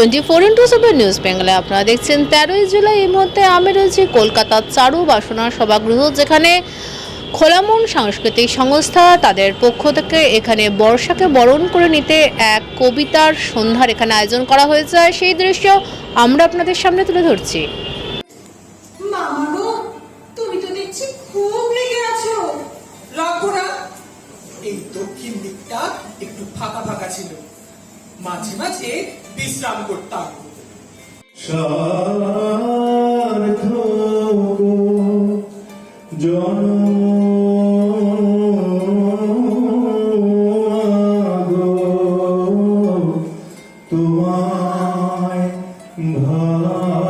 Twenty four into seven news বেঙ্গলে আপনারা দেখছেন তেরোই জুলাই, এই মুহূর্তে আমি রয়েছি কলকাতার চারু বাসনা সভাগৃহ, যেখানে খোলামন সাংস্কৃতিক সংস্থা তাদের পক্ষ থেকে এখানে বর্ষাকে বরণ করে নিতে এক কবিতার সন্ধ্যার এখানে আয়োজন করা হয়েছে। সেই দৃশ্য আমরা আপনাদের সামনে তুলে ধরছি। এই দক্ষিণ দিকটা একটু ফাঁকা ফাঁকা ছিল। মাঝে মাঝে বিশ্রাম করতাম। জনম তোমায় ভালোবেসে।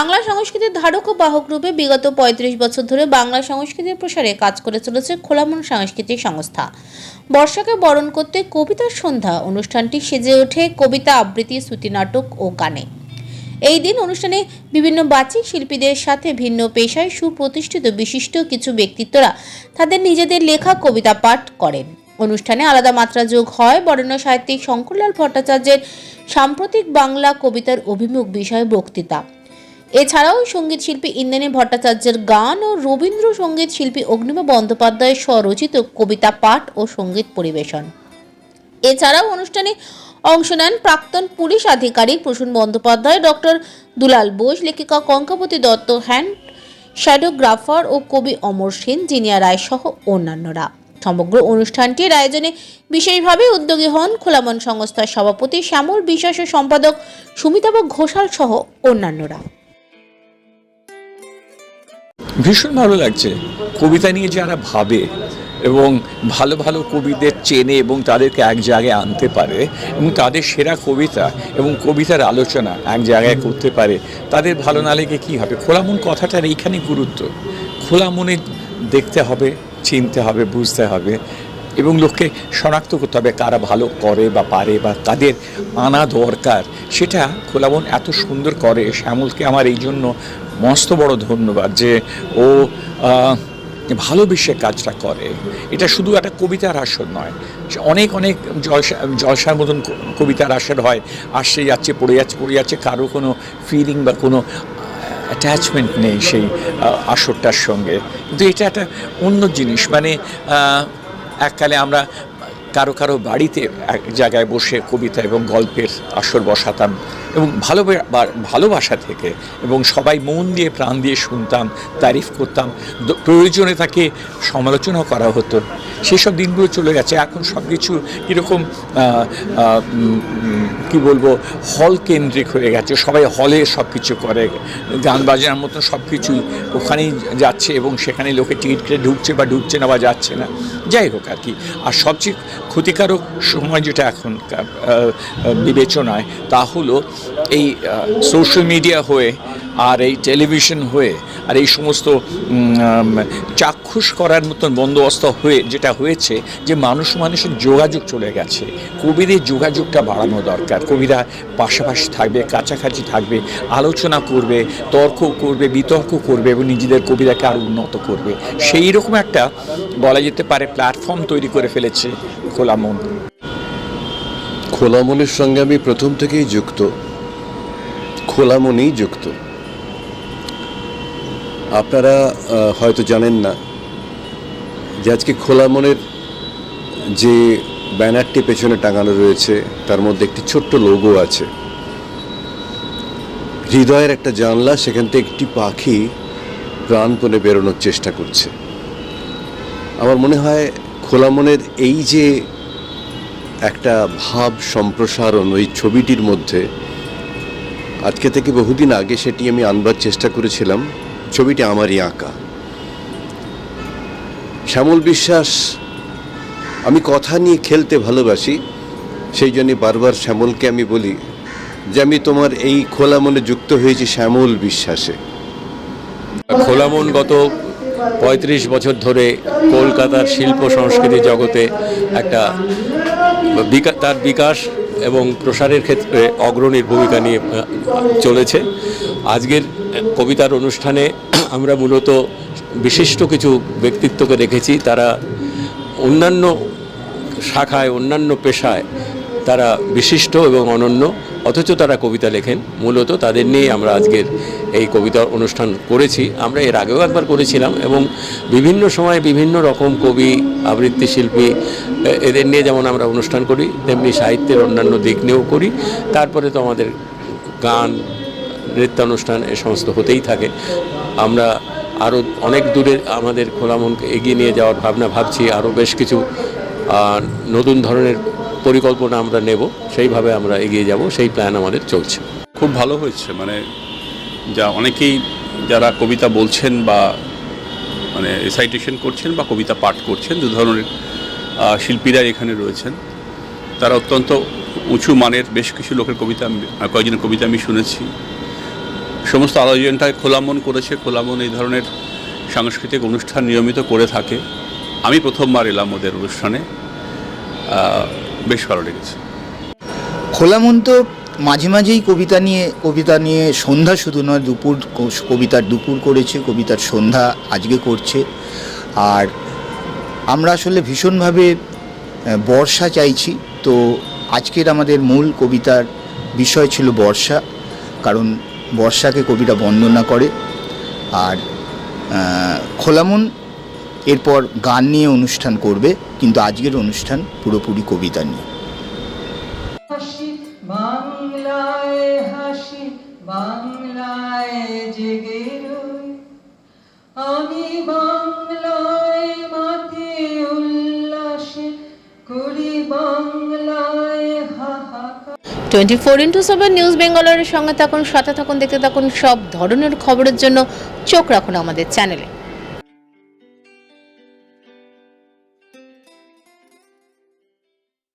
বাংলা সংস্কৃতির ধারক ও বাহক রূপে বিগত পঁয়ত্রিশ বছর ধরে বাংলা সংস্কৃতির প্রসারে কাজ করে চলেছে খোলামন সাংস্কৃতিক সংস্থা। বর্ষাকে বরণ করতে কবিতার সন্ধ্যা অনুষ্ঠানটি সেজে ওঠে কবিতা আবৃত্তি, শ্রুতি নাটক ও গানে। এই দিন অনুষ্ঠানে বিভিন্ন বাচিক শিল্পীদের সাথে ভিন্ন পেশায় সুপ্রতিষ্ঠিত বিশিষ্ট কিছু ব্যক্তিত্বরা তাদের নিজেদের লেখা কবিতা পাঠ করেন। অনুষ্ঠানে আলাদা মাত্রা যোগ হয় বরেণ্য সাহিত্যিক শঙ্করলাল ভট্টাচার্যের সাম্প্রতিক বাংলা কবিতার অভিমুখ বিষয়ে বক্তৃতা। এছাড়াও সংগীত শিল্পী ইন্দ্রাণী ভট্টাচার্যের গান ও রবীন্দ্রসঙ্গীত শিল্পী অগ্নিমা বন্দ্যোপাধ্যায়ের স্বরচিত কবিতা পাঠ ও সংগীত পরিবেশন। এছাড়াও অনুষ্ঠানে অংশ নেন প্রাক্তন পুলিশ আধিকারিক প্রসূন বন্দ্যোপাধ্যায়, ডক্টর দুলাল বোস, লেখিকা কঙ্কাবতী দত্ত, হ্যান্ড শ্যাডোগ্রাফার ও কবি অমর সেন, জিনিয়া রায় সহ অন্যান্যরা। সমগ্র অনুষ্ঠানটির আয়োজনে বিশেষভাবে উদ্যোগী হন খোলামন সংস্থার সভাপতি শ্যামল বিশ্বাস ও সম্পাদক সুমিতাভ ঘোষাল সহ অন্যান্যরা। ভীষণ ভালো লাগছে। কবিতা নিয়ে যারা ভাবে এবং ভালো ভালো কবিদের চেনে এবং তাদেরকে এক জায়গায় আনতে পারে এবং তাদের সেরা কবিতা এবং কবিতার আলোচনা এক জায়গায় করতে পারে, তাদের ভালো না লেগে কী হবে? খোলা মন কথাটার এইখানে গুরুত্ব। খোলা মনে দেখতে হবে, চিনতে হবে, বুঝতে হবে এবং লোককে শনাক্ত করতে হবে কারা ভালো করে বা পারে বা তাদের আনা দরকার। সেটা খোলামন এত সুন্দর করে শ্যামলকে আমার এই জন্য মস্ত বড় ধন্যবাদ যে ও ভালোবেসে কাজটা করে। এটা শুধু একটা কবিতার আসর নয়। অনেক অনেক জলসা, জলসার মতন কবিতার আসর হয়। আসছে যাচ্ছে, পড়ে যাচ্ছে পড়ে যাচ্ছে, কারও কোনো ফিলিং বা কোনো অ্যাটাচমেন্ট নেই সেই আসরটার সঙ্গে। কিন্তু এটা একটা অন্য জিনিস। মানে এককালে আমরা কারও কারও বাড়িতে এক জায়গায় বসে কবিতা এবং গল্পের আসর বসাতাম। এবং ভালো ভালোবাসা থেকে এবং সবাই মন দিয়ে, প্রাণ দিয়ে শুনতাম, তারিফ করতাম। প্রয়োজনে তাকে সমালোচনা করা হতো। সেসব দিনগুলো চলে গেছে। এখন সব কিছু কীরকম কি বলব হল কেন্দ্রিক হয়ে গেছে। সবাই হলে সব কিছু করে, গান বাজানোর মতো সব কিছুই ওখানেই যাচ্ছে এবং সেখানে লোকে টিকিট কেটে ঢুকছে বা ঢুকছে না বা যাচ্ছে না। যাই হোক আর কি। আর সবচেয়ে ক্ষতিকারক সময় যেটা এখনকার বিবেচনায়, তা হলো এই সোশ্যাল মিডিয়া হয়ে আর এই টেলিভিশন হয়ে আর এই সমস্ত চাক্ষুষ করার মতন বন্দোবস্ত হয়ে, যেটা হয়েছে যে মানুষ মানুষের যোগাযোগ চলে গেছে। কবিদের যোগাযোগটা বাড়ানো দরকার। কবিরা পাশাপাশি থাকবে, কাছাকাছি থাকবে, আলোচনা করবে, তর্ক করবে, বিতর্ক করবে এবং নিজেদের কবিতাকে আরও উন্নত করবে। সেই রকম একটা বলা যেতে পারে প্ল্যাটফর্ম তৈরি করে ফেলেছে খোলা মন খোলা মনের সঙ্গে আমি প্রথম থেকেই যুক্ত। খোলা মনেই যুক্ত। আপনারা হয়তো জানেন না যে আজকে খোলা মনের যে ব্যানারটি পেছনে টাঙানো রয়েছে, তার মধ্যে একটি ছোট্ট লোগো আছে। হৃদয়ের একটা জানলা, সেখান থেকে একটি পাখি প্রাণপণে বেরোনোর চেষ্টা করছে। আমার মনে হয় খোলা মনের এই যে একটা ভাব সম্প্রসারণ ওই ছবিটির মধ্যে, আজকে থেকে বহুদিন আগে সেটি আমি আনবার চেষ্টা করেছিলাম, ছবিটি আমারই আঁকা। শ্যামল বিশ্বাস, আমি কথা নিয়ে খেলতে ভালোবাসি, সেই জন্যে বারবার শ্যামলকে আমি বলি যে আমি তোমার এই খোলা মনে যুক্ত হয়েছি শ্যামল বিশ্বাসে। খোলামন গত পঁয়ত্রিশ বছর ধরে কলকাতার শিল্প সংস্কৃতি জগতে একটা তার বিকাশ এবং প্রসারের ক্ষেত্রে অগ্রণীর ভূমিকা নিয়ে চলেছে। আজকের কবিতার অনুষ্ঠানে আমরা মূলত বিশিষ্ট কিছু ব্যক্তিত্বকে রেখেছি তারা অন্যান্য শাখায়, অন্যান্য পেশায় তারা বিশিষ্ট এবং অনন্য। অথচ তারা কবিতা লেখেন। মূলত তাদের নিয়ে আমরা আজকের এই কবিতা অনুষ্ঠান করেছি। আমরা এর আগেও একবার করেছিলাম এবং বিভিন্ন সময় বিভিন্ন রকম কবি, আবৃত্তি শিল্পী এদের নিয়ে যেমন আমরা অনুষ্ঠান করি, তেমনি সাহিত্যের অন্যান্য দিক নিয়েও করি। তারপরে তো আমাদের গান, নৃত্যানুষ্ঠান এ সমস্ত হতেই থাকে। আমরা আরও অনেক দূরে আমাদের খোলা মনকে এগিয়ে নিয়ে যাওয়ার ভাবনা ভাবছি। আরও বেশ কিছু নতুন ধরনের পরিকল্পনা আমরা নেব, সেইভাবে আমরা এগিয়ে যাব, সেই প্ল্যান আমাদের চলছে। খুব ভালো হয়েছে মানে যা অনেকেই যারা কবিতা বলছেন বা মানে রিসাইটেশন করছেন বা কবিতা পাঠ করছেন, দু ধরনের শিল্পীরা এখানে রয়েছেন। তারা অত্যন্ত উঁচু মানের, বেশ কিছু লোকের কবিতা কয়েকজনের কবিতা আমি শুনেছি। সমস্ত আয়োজনটায় খোলা মন করেছে খোলা মন এই ধরনের সাংস্কৃতিক অনুষ্ঠান নিয়মিত করে থাকে। আমি প্রথমবার এলাম ওদের অনুষ্ঠানে। বেশ ভালো লেগেছে। খোলা মন তো মাঝে মাঝেই কবিতা নিয়ে কবিতা নিয়ে সন্ধ্যা শুধু নয়, দুপুর কবিতার দুপুর করেছে, কবিতার সন্ধ্যা আজকে করছে। আর আমরা আসলে ভীষণভাবে বর্ষা চাইছি। তো আজকের আমাদের মূল কবিতার বিষয় ছিল বর্ষা, কারণ বর্ষাকে কবিতা বন্দনা করে। আর খোলামন এরপর গান নিয়ে অনুষ্ঠান করবে কিন্তু আজকের অনুষ্ঠান পুরোপুরি কবিতা নিয়ে। বাংলায় হাসি বাংলায় জেগে আমি বাংলায় মাতে উল্লাসে করি বাংলায় হাহাকার। Twenty four into seven news বেঙ্গলের সঙ্গে থাকুন সাথে থাকুন দেখতে থাকুন সব ধরনের খবরের জন্য চোখ রাখুন আমাদের চ্যানেলে।